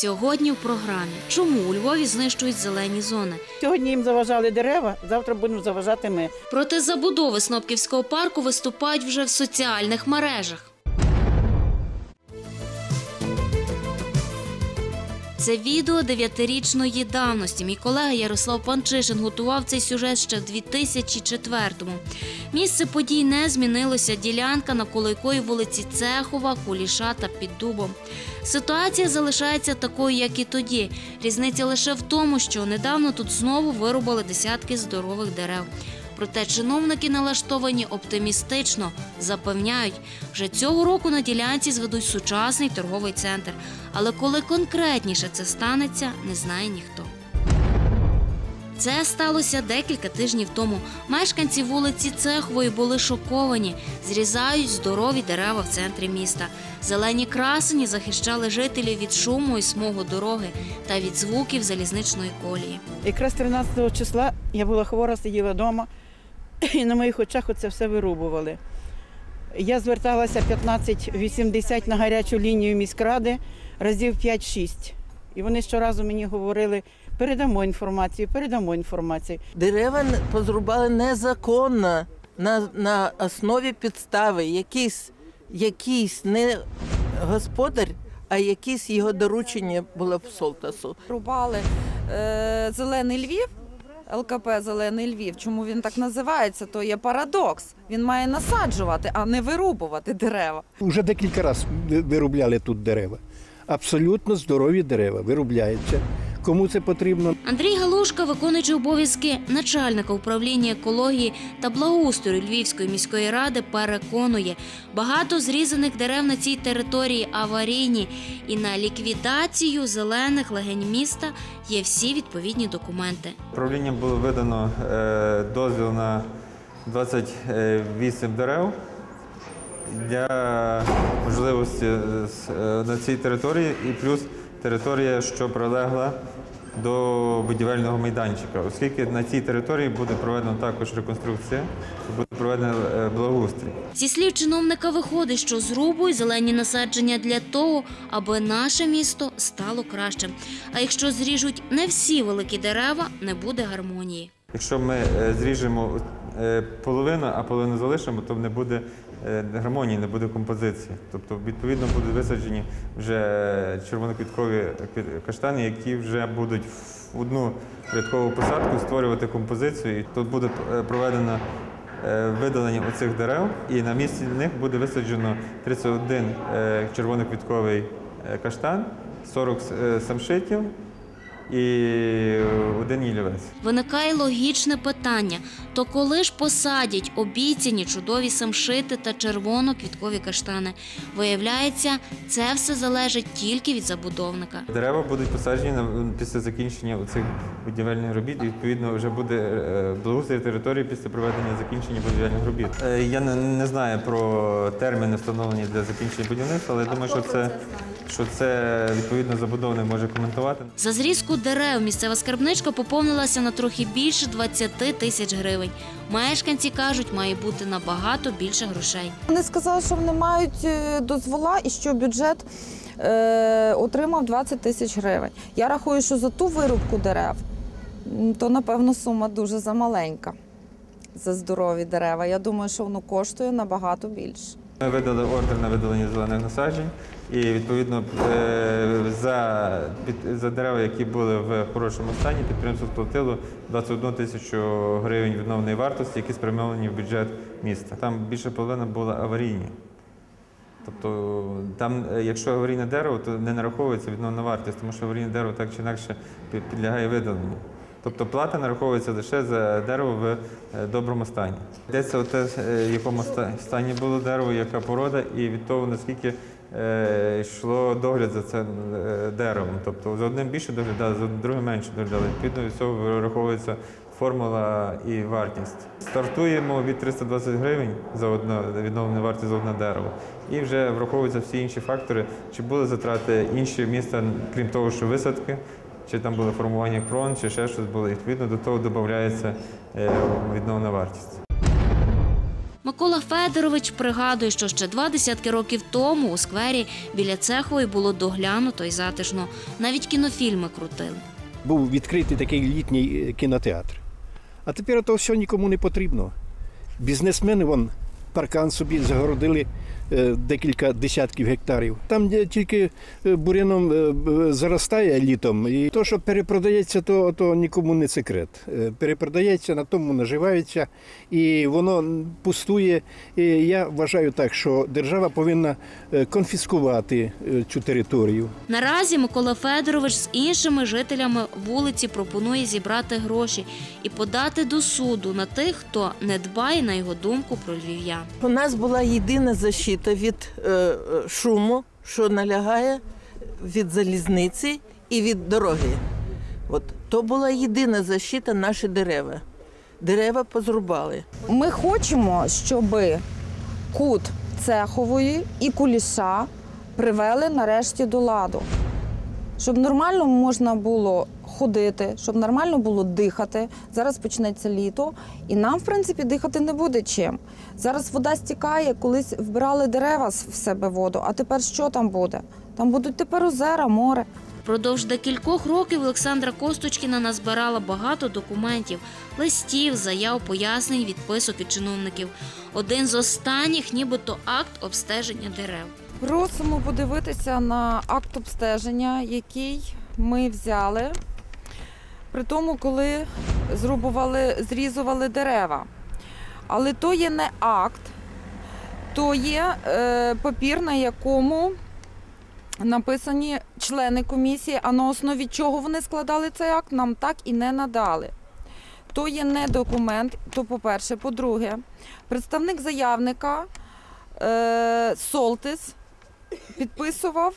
Сьогодні в програмі чому у Львові знищують зелені зони? Сьогодні їм заважали дерева, завтра будемо заважати ми. Проти забудови Снопківського парку виступають вже в соціальних мережах. Це відео дев'ятирічної давності. Мій колега Ярослав Панчишин готував цей сюжет ще в 2004-му. Місце подій не змінилося. Ділянка, навколо якої вулиці Цехова, Куліша та Піддубом. Ситуація залишається такою, як і тоді. Різниця лише в тому, що недавно тут знову вирубали десятки здорових дерев. Проте чиновники налаштовані оптимістично, запевняють, вже цього року на ділянці зведуть сучасний торговий центр. Але коли конкретніше це станеться, не знає ніхто. Це сталося декілька тижнів тому. Мешканці вулиці Цехової були шоковані. Зрізають здорові дерева в центрі міста. Зелені красені захищали жителів від шуму і смогу дороги та від звуків залізничної колії. Якраз 13 числа я була хвора, сиділа вдома, і на моїх очах оце все вирубували. Я зверталася 1580 на гарячу лінію міськради разів 5-6. І вони щоразу мені говорили, передамо інформацію, передамо інформацію. Дерева позрубали незаконно на, на основі підстави. Якийсь, якийсь не господар, а якесь його доручення було в Солтасу. рубали е, Зелений Львів. ЛКП Зелений Львів. Чому він так називається? То є парадокс. Він має насаджувати, а не вирубувати дерева. Уже декілька разів виробляли тут дерева. Абсолютно здорові дерева виробляються. Кому це потрібно? Андрій Галушка, виконуючи обов'язки начальника управління екології та благоустрою Львівської міської ради, переконує, багато зрізаних дерев на цій території аварійні, і на ліквідацію зелених легень міста є всі відповідні документи. Управлінням було видано е, дозвіл на 28 дерев для можливості е, на цій території і плюс територія, що прилегла до будівельного майданчика, оскільки на цій території буде проведена також реконструкція, буде проведено е, благоустрій. Зі слів чиновника виходить, що зрубують зелені насадження для того, аби наше місто стало кращим. А якщо зріжуть не всі великі дерева, не буде гармонії. Якщо ми е, зріжемо е, половину, а половину залишимо, то не буде гармонії, не буде композиції. Тобто, відповідно, будуть висаджені вже червоноквіткові каштани, які вже будуть в одну рядкову посадку створювати композицію. І тут буде е, проведено е, видалення оцих дерев, і на місці них буде висаджено 31 е, червоноквітковий е, каштан, 40 е, самшитів і один ялівець. Виникає логічне питання: то коли ж посадять обіцяні чудові самшити та червоно-квіткові каштани? Виявляється, це все залежить тільки від забудовника. Дерева будуть посаджені на- після закінчення цих будівельних робіт. І відповідно вже буде е, благоустрій території після проведення закінчення будівельних робіт. Е, Я не, не знаю про терміни встановлені для закінчення будівництва, але я думаю, що це, що це відповідно забудовник може коментувати. За зрізку дерев місцева скарбничка поповнилася на трохи більше 20 тисяч гривень. Мешканці кажуть, має бути набагато більше грошей. Вони сказали, що вони мають е, дозвола і що бюджет е, отримав 20 тисяч гривень. Я рахую, що за ту вирубку дерев, то напевно сума дуже замаленька за здорові дерева. Я думаю, що воно коштує набагато більше. Ми видали ордер на видалення зелених насаджень, і відповідно е, за, за дерева, які були в хорошому стані, підприємство сплатило 21 тисячу гривень відновної вартості, які спрямовані в бюджет міста. Там більше половина була аварійні. Тобто там, е, якщо аварійне дерево, то не нараховується відновна вартість, тому що аварійне дерево так чи інакше підлягає видаленню. Тобто плата нараховується лише за дерево в е, доброму стані. Йдеться те, в якому стані було дерево, яка порода, і від того, наскільки е, йшло догляд за цим е, деревом. Тобто за одним більше доглядали, за другим менше доглядали. Відповідно від цього вираховується формула і вартість. Стартуємо від 320 гривень за одне відновлене вартість за одне дерево. І вже враховуються всі інші фактори, чи були затрати інші міста, крім того, що висадки, чи там було формування крон, чи ще щось було. І відповідно до того додається е, відновлена вартість. Микола Федорович пригадує, що ще два десятки років тому у сквері біля цехової було доглянуто і затишно. Навіть кінофільми крутили. Був відкритий такий літній е, кінотеатр. А тепер то все нікому не потрібно. Бізнесмени вон паркан собі загородили декілька десятків гектарів. Там де тільки е, буряном е, заростає літом. І то, що перепродається, то, то нікому не секрет. Е, Перепродається, на тому наживаються, і воно пустує. І я вважаю так, що держава повинна е, конфіскувати е, цю територію. Наразі Микола Федорович з іншими жителями вулиці пропонує зібрати гроші і подати до суду на тих, хто не дбає на його думку про львів'ян. У нас була єдина защита від е, е, шуму, що налягає від залізниці і від дороги. От то була єдина защита наші дерева. Дерева позрубали. Ми хочемо, щоб кут цехової і куліша привели нарешті до ладу. Щоб нормально можна було ходити, щоб нормально було дихати. Зараз почнеться літо, і нам, в принципі, дихати не буде чим. Зараз вода стікає, колись вбирали дерева в себе воду, а тепер що там буде? Там будуть тепер озера, море. Впродовж декількох років Олександра Косточкіна назбирала багато документів, листів, заяв, пояснень, відписок від чиновників. Один з останніх, нібито акт обстеження дерев. Просимо подивитися на акт обстеження, який ми взяли при тому, коли зрубували, зрізували дерева. Але то є не акт, то є е, папір, на якому написані члени комісії, а на основі чого вони складали цей акт, нам так і не надали. То є не документ, то по-перше. По-друге, представник заявника е, Солтис підписував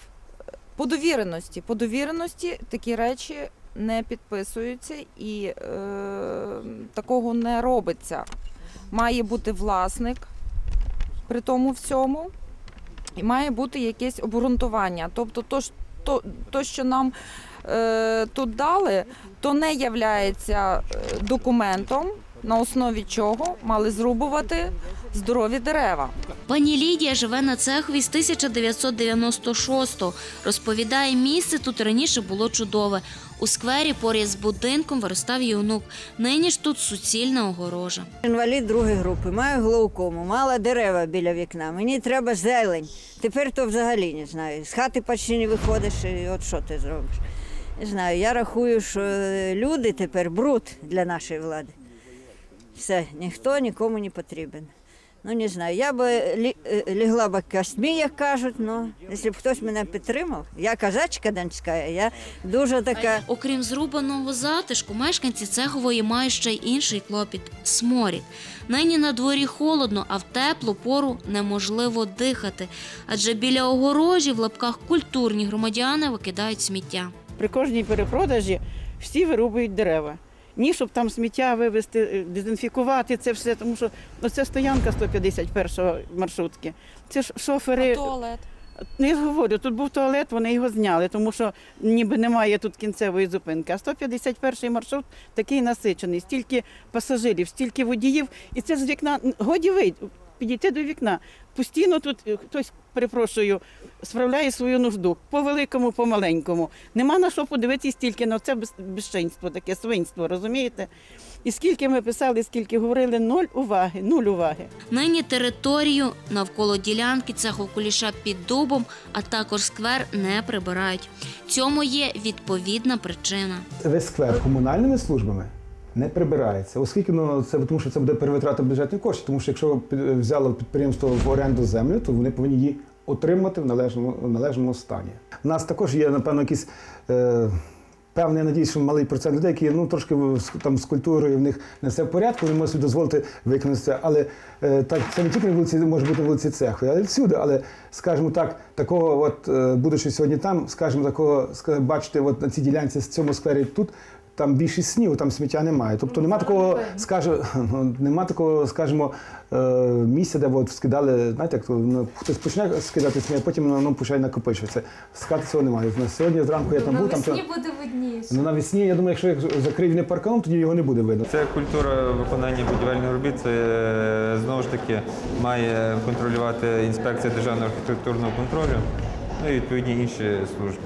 по довіреності. По довіреності такі речі не підписуються і е, такого не робиться. Має бути власник при тому всьому, і має бути якесь обґрунтування. Тобто, то, то, то що нам е, тут дали, то не являється е, документом, на основі чого мали зрубувати здорові дерева. Пані Лідія живе на цехові з 1996-го. Розповідає, місце тут раніше було чудове. У сквері поряд з будинком виростав її онук. Нині ж тут суцільна огорожа. Інвалід другої групи, маю глаукому, мала дерева біля вікна. Мені треба зелень. Тепер то взагалі не знаю. З хати почти не виходиш, і от що ти зробиш. Не знаю. Я рахую, що люди тепер бруд для нашої влади. Все, ніхто нікому не потрібен. Ну, не знаю, я би лі- е, б костьмі, як кажуть, ну, якщо б хтось мене підтримав. Я казачка донська, я дуже така. Окрім зрубаного затишку, мешканці цехової мають ще й інший клопіт сморід. Нині на дворі холодно, а в теплу пору неможливо дихати, адже біля огорожі в лапках культурні громадяни викидають сміття. При кожній перепродажі всі вирубують дерева. Ні, щоб там сміття вивезти, е, дезінфікувати це все, тому що ну, це стоянка 151-го маршрутки. Це ж шофери. Туалет. Ну, я говорю, тут був туалет, вони його зняли, тому що ніби немає тут кінцевої зупинки. А 151 маршрут такий насичений, стільки пасажирів, стільки водіїв, і це з вікна годі вийти, підійти до вікна. Постійно тут е, хтось, перепрошую, справляє свою нужду по великому, по маленькому. Нема на що подивитися стільки, ну це без- безчинство, таке свинство, розумієте? І скільки ми писали, скільки говорили, нуль уваги, нуль уваги. Нині територію навколо ділянки цеху куліша під дубом, а також сквер не прибирають. Цьому є відповідна причина. весь сквер комунальними службами не прибирається, оскільки ну це тому, що це буде перевитрата бюджетних коштів. Тому що якщо взяло підприємство в оренду землю, то вони повинні її отримати в належному в належному стані. У нас також є напевно якісь. Е, Певний, я що малий процент людей, які ну трошки там з культурою в них не все в порядку, вони можуть дозволити виконати це. Але е, так це не тільки вулиці, може бути вулиці цеху, але всюди. Але скажімо так, такого, от е, будучи сьогодні там, скажімо, такого бачити, от на цій ділянці з цьому сквері тут там більшість снігу, там сміття немає. Тобто нема такого, скаже, ну, нема такого, скажімо, е, місця, де от скидали, знаєте, як то, ну, хтось почне скидати сміття, потім воно починає накопичуватися. Скати цього немає. На сьогодні зранку я там був, там Навесні буде видніше. ну, навесні, я думаю, якщо їх закриють не парканом, тоді його не буде видно. Це культура виконання будівельних робіт. Це е, знову ж таки має контролювати інспекція державного архітектурного контролю, ну і відповідні інші служби.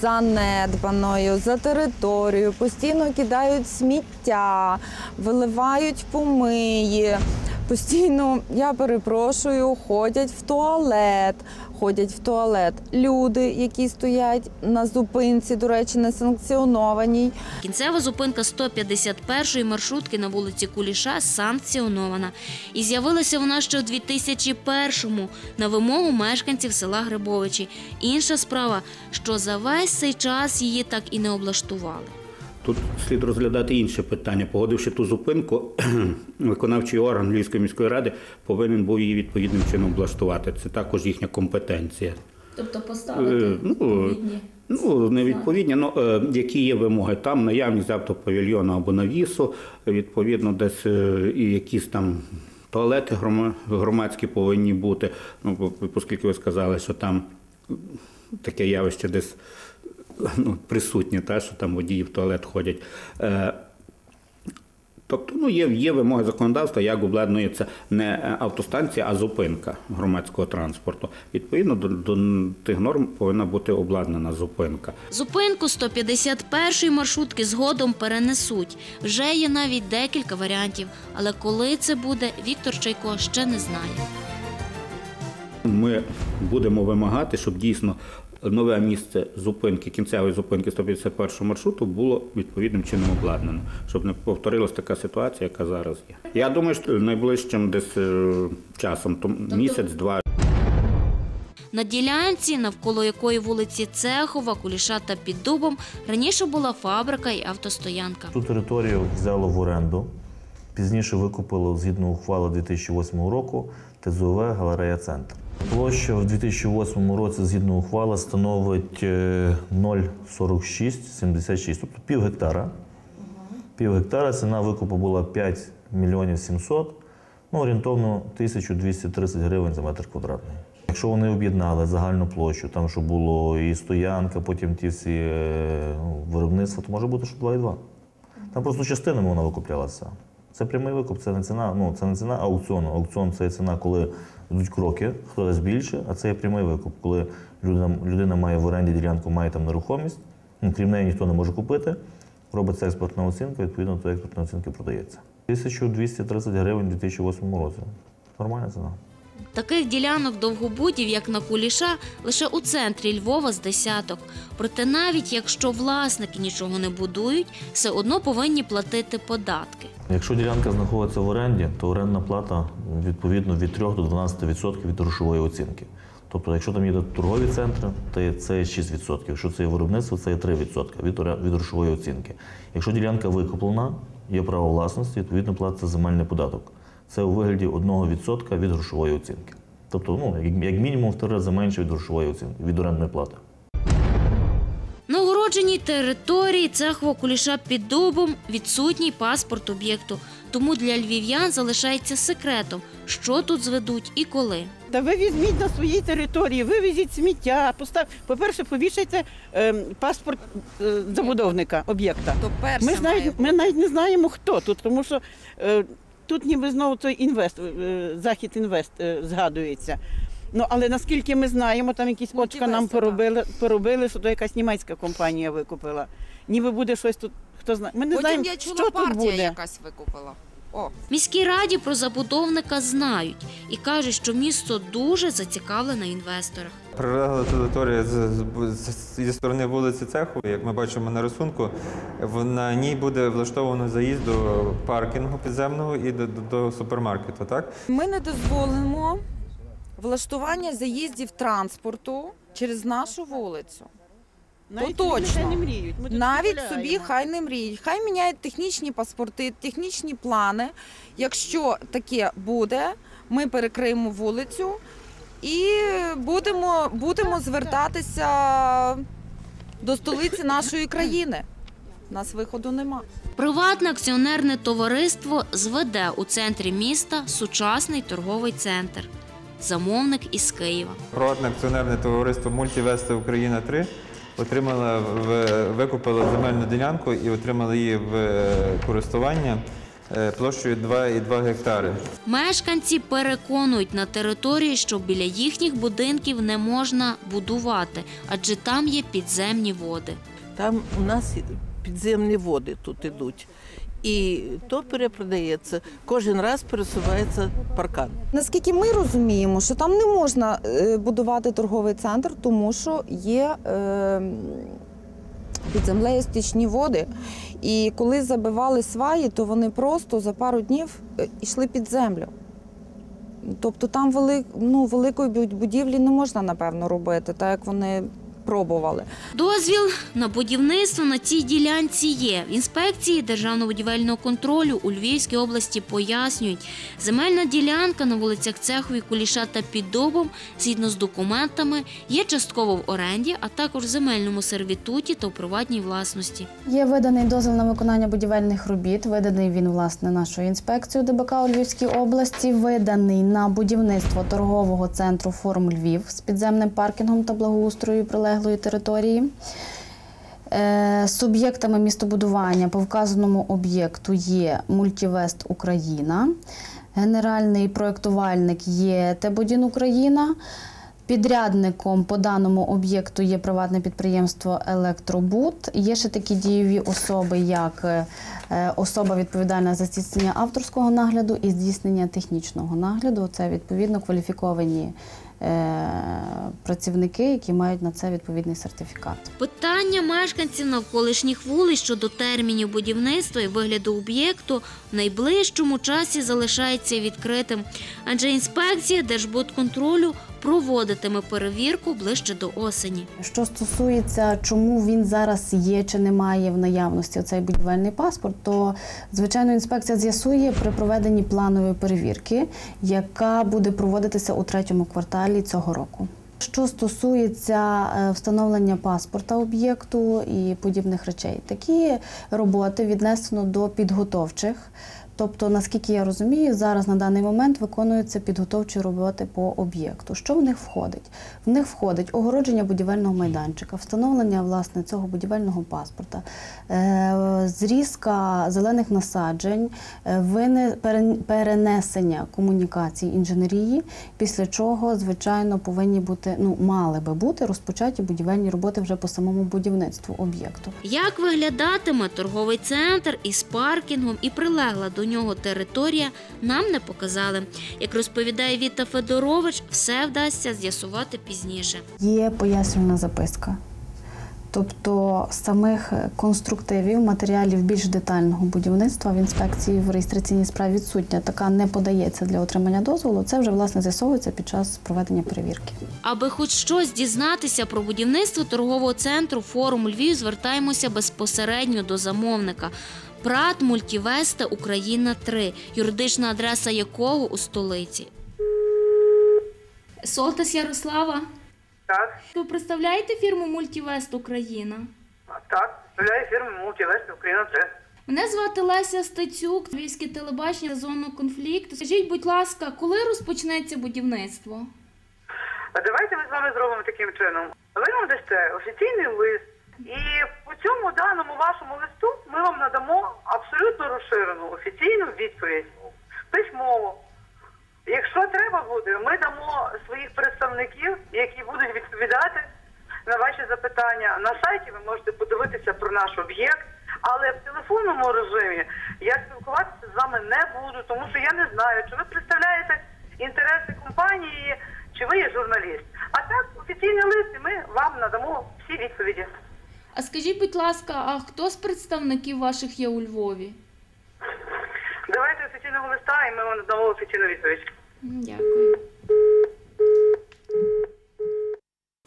занедбаною за територію, постійно кидають сміття, виливають помиї. Постійно, я перепрошую, ходять в туалет. Ходять в туалет люди, які стоять на зупинці, до речі, не санкціонованій. Кінцева зупинка 151-ї маршрутки на вулиці Куліша санкціонована. І з'явилася вона ще у 2001-му на вимогу мешканців села Грибовичі. Інша справа, що за весь цей час її так і не облаштували. Тут слід розглядати інше питання. Погодивши ту зупинку, виконавчий орган Львівської міської ради повинен був її відповідним чином облаштувати. Це також їхня компетенція. Тобто Е, ну, ну, не відповідні, ну, е, які є вимоги. Там наявність автопавільйону або навісу, відповідно, десь е, і якісь там туалети громадські повинні бути. Ну, оскільки ви сказали, що там таке явище десь ну, присутнє, та, що там водії в туалет ходять. Е, Тобто ну, є, є вимоги законодавства, як обладнується не е, автостанція, а зупинка громадського транспорту. Відповідно до, до тих норм повинна бути обладнана зупинка. Зупинку 151-ї маршрутки згодом перенесуть. Вже є навіть декілька варіантів, але коли це буде, Віктор Чайко ще не знає. Ми будемо вимагати, щоб дійсно нове місце зупинки, кінцевої зупинки 151 маршруту було відповідним чином обладнано, щоб не повторилась така ситуація, яка зараз є. Я думаю, що найближчим десь е, часом, то місяць-два. На ділянці, навколо якої вулиці Цехова, Куліша та Піддубом, раніше була фабрика і автостоянка. Ту територію взяло в оренду. Пізніше викупило згідно ухвали 2008 року ТЗОВ Галерея Центр. Площа в 2008 році згідно ухвали становить е, 0,4676, тобто пів гектара. Пів гектара ціна викупу була 5 мільйонів 700, ну орієнтовно 1230 гривень за метр квадратний. Якщо вони об'єднали загальну площу, там що було і стоянка, потім ті всі е, ну, виробництва, то може бути, що 2,2. Там просто частинами вона викуплялася. Це прямий викуп, це не ціна, ну це не ціна аукціону. Аукціон це ціна, коли йдуть кроки, хто дасть більше, а це є прямий викуп, коли людина, людина має в оренді ділянку, має там нерухомість, ну, крім неї ніхто не може купити. Робиться експортна оцінка, відповідно до експортної оцінки продається. 1230 гривень у 2008 році. Нормальна ціна. Таких ділянок довгобудів, як на Куліша, лише у центрі Львова з десяток. Проте навіть якщо власники нічого не будують, все одно повинні платити податки. Якщо ділянка знаходиться в оренді, то орендна плата відповідно від 3 до 12% від грошової оцінки. Тобто, якщо там є торгові центри, то це є 6%. Якщо це є виробництво, це є 3% від, оре- від грошової оцінки. Якщо ділянка викуплена, є право власності, відповідно платиться земельний податок. Це у вигляді 1% від грошової оцінки. Тобто, ну, як- мінімум в три рази менше від грошової оцінки, від орендної плати. На огородженій території цехового куліша під дубом відсутній паспорт об'єкту. Тому для львів'ян залишається секретом, що тут зведуть і коли. Та ви візьміть на своїй території, вивезіть сміття, постав. По-перше, повішайте ем, паспорт е, забудовника об'єкта. То перше Ми, навіть, ми навіть не знаємо, хто тут, тому що е, тут ніби знову той інвест, е, захід інвест е, згадується. Ну, але наскільки ми знаємо, там якісь очка нам поробили, поробили, що то якась німецька компанія викупила. Ніби буде щось тут, хто знає. Ми не Потім знаємо, я чула, що тут партія буде. якась викупила. О, Міській раді про забудовника знають і кажуть, що місто дуже зацікавлене в інвесторах. Прилегла територія з, з, з- зі сторони вулиці Цехової, як ми бачимо на рисунку, в- на ній буде влаштовано заїзд до паркінгу підземного і до, до, до супермаркету, так? Ми не дозволимо влаштування заїздів транспорту через нашу вулицю. Навіть То собі точно. нехай не мріють. Ми тут Навіть собі хай не мріють, хай міняють технічні паспорти, технічні плани. Якщо таке буде, ми перекриємо вулицю і будемо, будемо звертатися до столиці нашої країни. У нас виходу нема. Приватне акціонерне товариство зведе у центрі міста сучасний торговий центр. Замовник із Києва. Приватне акціонерне товариство Мультівеста Україна 3 отримала в викупила земельну ділянку і отримала її в е, користування е, площею 2,2 гектари. Мешканці переконують на території, що біля їхніх будинків не можна будувати, адже там є підземні води. Там у нас підземні води тут ідуть. І то перепродається, кожен раз пересувається паркан. Наскільки ми розуміємо, що там не можна е, будувати торговий центр, тому що є е, під землею стічні води. І коли забивали сваї, то вони просто за пару днів е, йшли під землю. Тобто там вели, ну, великої будівлі не можна, напевно, робити, так як вони пробували. Дозвіл на будівництво на цій ділянці є. В інспекції Державного будівельного контролю у Львівській області пояснюють, земельна ділянка на вулицях Цехові, Куліша та Піддобом, згідно з документами, є частково в оренді, а також в земельному сервітуті та у приватній власності. Є виданий дозвіл на виконання будівельних робіт. Виданий він власне нашою інспекцією ДБК у Львівській області. Виданий на будівництво торгового центру Форм Львів з підземним паркінгом та благоустрою прилеглої території. Е, Суб'єктами містобудування по вказаному об'єкту є Мультівест Україна, генеральний проєктувальник є Тебодін Україна. Підрядником по даному об'єкту є приватне підприємство Електробут. Є ще такі дієві особи, як е, особа відповідальна за здійснення авторського нагляду і здійснення технічного нагляду. Це відповідно кваліфіковані працівники, які мають на це відповідний сертифікат. Питання мешканців навколишніх вулиць щодо термінів будівництва і вигляду об'єкту в найближчому часі залишається відкритим, адже інспекція Держбудконтролю проводитиме перевірку ближче до осені. Що стосується, чому він зараз є чи немає в наявності цей будівельний паспорт, то звичайно інспекція з'ясує при проведенні планової перевірки, яка буде проводитися у третьому кварталі цього року. Що стосується е, встановлення паспорта об'єкту і подібних речей, такі роботи віднесено до підготовчих. Тобто, наскільки я розумію, зараз на даний момент виконуються підготовчі роботи по об'єкту. Що в них входить? В них входить огородження будівельного майданчика, встановлення власне цього будівельного паспорта, е, зрізка зелених насаджень, е, перенесення комунікацій інженерії, після чого, звичайно, повинні бути, ну мали би бути розпочаті будівельні роботи вже по самому будівництву об'єкту. Як виглядатиме торговий центр із паркінгом і прилегла до нього територія, нам не показали. Як розповідає Віта Федорович, все вдасться з'ясувати пізніше. Є пояснювальна записка. Тобто самих конструктивів, матеріалів більш детального будівництва в інспекції в реєстраційній справі відсутня. Така не подається для отримання дозволу. Це вже власне з'ясовується під час проведення перевірки. Аби хоч щось дізнатися про будівництво торгового центру форум Львів, звертаємося безпосередньо до замовника. Прат Мультівеста Україна 3, юридична адреса якого у столиці. Солтас Ярослава. Так, Ви представляєте фірму Мультівест Україна? так, представляю фірму Мультивест Україна 3. Мене звати Леся Стецюк, Львівське телебачення зону конфлікту. Скажіть, будь ласка, коли розпочнеться будівництво? А давайте ми з вами зробимо таким чином. Ви нам дасте офіційний лист, і по цьому даному вашому листу ми вам надамо абсолютно розширену офіційну відповідь письмово. Якщо треба буде, ми дамо своїх представників, які будуть відповідати на ваші запитання. На сайті ви можете подивитися про наш об'єкт, але в телефонному режимі я спілкуватися з вами не буду, тому що я не знаю, чи ви представляєте інтереси компанії, чи ви є журналіст. А так, офіційний лист, і ми вам надамо всі відповіді. А скажіть, будь ласка, а хто з представників ваших є у Львові? Давайте офіційного листа, і ми вам надамо офіційну відповідь. Дякую.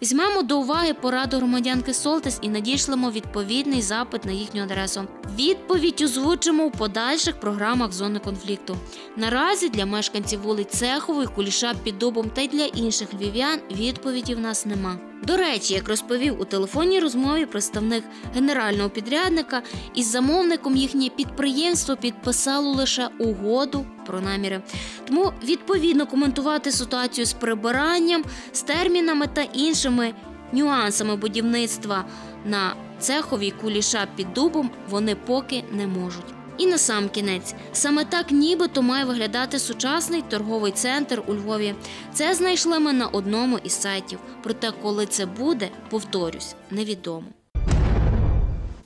Візьмемо до уваги пораду громадянки Солтес і надішлемо відповідний запит на їхню адресу. Відповідь озвучимо у подальших програмах зони конфлікту. Наразі для мешканців вулиць Цехової, Куліша, Піддубом та й для інших львів'ян відповіді в нас нема. До речі, як розповів у телефонній розмові представник генерального підрядника, із замовником їхнє підприємство підписало лише угоду про наміри. Тому відповідно коментувати ситуацію з прибиранням, з термінами та іншими нюансами будівництва на цеховій куліша під дубом вони поки не можуть. І на сам кінець, саме так нібито має виглядати сучасний торговий центр у Львові. Це знайшли ми на одному із сайтів. Проте, коли це буде, повторюсь, невідомо.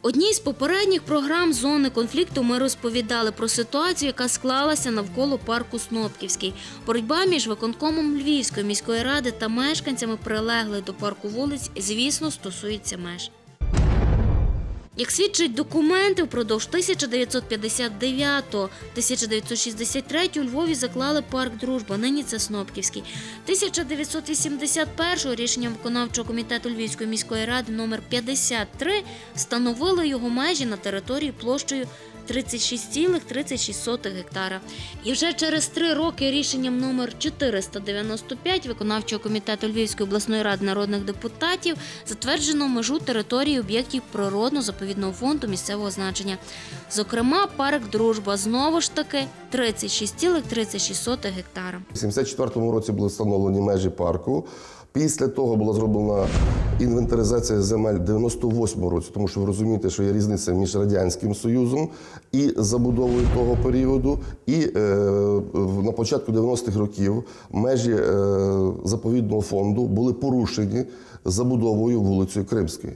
Одній з попередніх програм зони конфлікту ми розповідали про ситуацію, яка склалася навколо парку Снопківський. Боротьба між виконкомом Львівської міської ради та мешканцями прилеглих до парку вулиць, звісно, стосується меж. Як свідчать документи, впродовж 1959-1963 у Львові заклали парк Дружба. Нині це Снопківський. 1981 рішенням виконавчого комітету Львівської міської ради номер 53 встановили його межі на території площею 36,36 гектара. І вже через три роки рішенням номер 495 виконавчого комітету Львівської обласної ради народних депутатів затверджено межу території об'єктів природно-заповідного фонду місцевого значення. Зокрема, парк Дружба знову ж таки 36,36 гектара. У 74-му році були встановлені межі парку. Після того була зроблена інвентаризація земель в 98-му році, тому що ви розумієте, що є різниця між Радянським Союзом і забудовою того періоду. І е, на початку 90-х років межі е, заповідного фонду були порушені забудовою вулицею Кримської.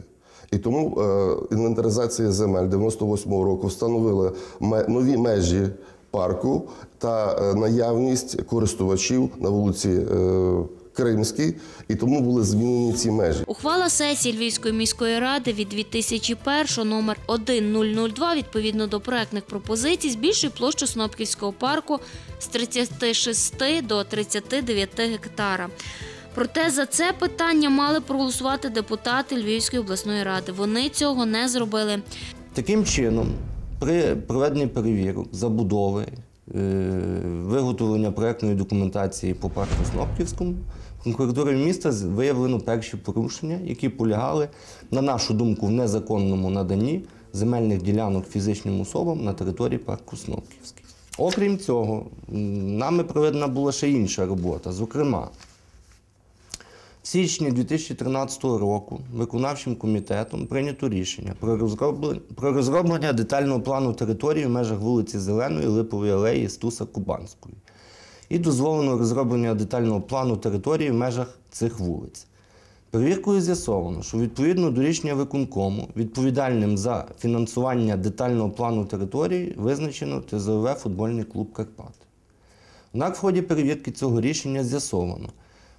І тому е, інвентаризація земель 98-го року встановила нові межі парку та е, наявність користувачів на вулиці е, Кримській, і тому були змінені ці межі. Ухвала сесії Львівської міської ради від 2001 номер 1002 відповідно до проектних пропозицій збільшує площу Снопківського парку з 36 до 39 гектара. Проте за це питання мали проголосувати депутати Львівської обласної ради. Вони цього не зробили. Таким чином, при проведенні перевірок, забудови, е, виготовлення проектної документації по парку Снопківському, прокуратурою міста виявлено перші порушення, які полягали, на нашу думку, в незаконному наданні земельних ділянок фізичним особам на території парку Снопківський. Окрім цього, нами проведена була ще інша робота. Зокрема, в січні 2013 року виконавчим комітетом прийнято рішення про розроблення, детального плану території в межах вулиці Зеленої, Липової алеї, Стуса Кубанської. І дозволено розроблення детального плану території в межах цих вулиць. Перевіркою з'ясовано, що відповідно до рішення виконкому відповідальним за фінансування детального плану території визначено ТЗОВ футбольний клуб Карпати. Однак в ході перевірки цього рішення з'ясовано,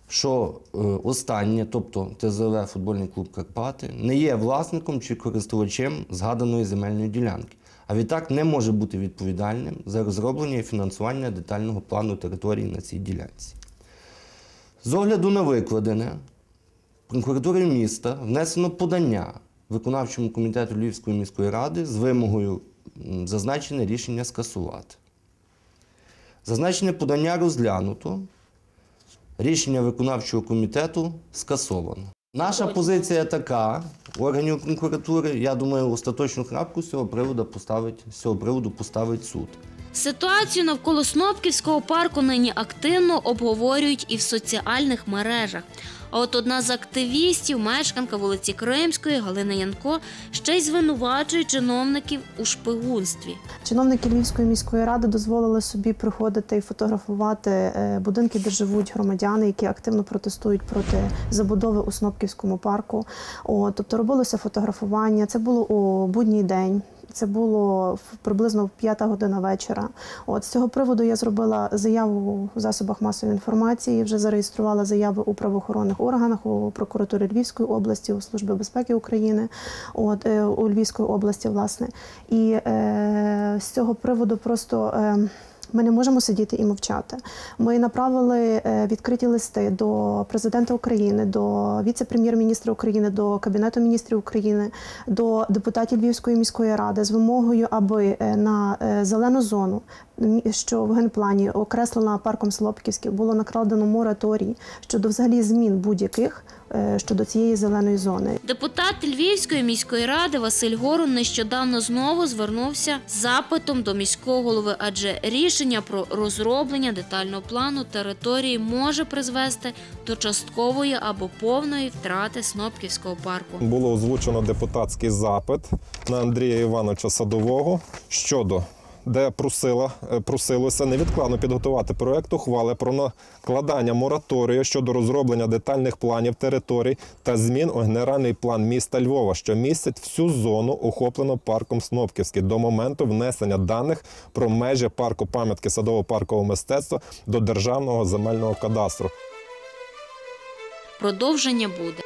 що е, останнє, тобто ТЗВ футбольний клуб Карпати, не є власником чи користувачем згаданої земельної ділянки, а відтак не може бути відповідальним за розроблення і фінансування детального плану території на цій ділянці. З огляду на викладене, прокуратурою міста внесено подання виконавчому комітету Львівської міської ради з вимогою зазначене рішення скасувати. Зазначене подання розглянуто. Рішення виконавчого комітету скасовано. Наша позиція така органів прокуратури. Я думаю, остаточну крапку з цього приводу поставить з цього приводу поставить суд. Ситуацію навколо Снопківського парку нині активно обговорюють і в соціальних мережах. А от одна з активістів, мешканка вулиці Кримської Галина Янко, ще й звинувачує чиновників у шпигунстві. Чиновники Львівської міської ради дозволили собі приходити і фотографувати е, будинки, де живуть громадяни, які активно протестують проти забудови у Снопківському парку. О, тобто робилося фотографування. Це було у будній день. Це було приблизно п'ята година вечора. От з цього приводу я зробила заяву в засобах масової інформації. Вже зареєструвала заяви у правоохоронних органах у прокуратурі Львівської області, у служби безпеки України, от е, у Львівської області, власне. І е, з цього приводу просто. Е, ми не можемо сидіти і мовчати. Ми направили е, відкриті листи до президента України, до віце-прем'єр-міністра України, до кабінету міністрів України, до депутатів Львівської міської ради з вимогою, аби е, на е, зелену зону, що в генплані окреслена парком Слопківський, було накладено мораторій щодо взагалі змін будь-яких е, щодо цієї зеленої зони. Депутат Львівської міської ради Василь Горун нещодавно знову звернувся з запитом до міського голови, адже рішення про розроблення детального плану території може призвести до часткової або повної втрати Снопківського парку. Було озвучено депутатський запит на Андрія Івановича Садового щодо. Де просила, е, просилося невідкладно підготувати проект ухвали про накладання мораторію щодо розроблення детальних планів територій та змін у генеральний план міста Львова, що містить всю зону, охоплену парком Снопківський, до моменту внесення даних про межі парку пам'ятки садово-паркового мистецтва до державного земельного кадастру. Продовження буде.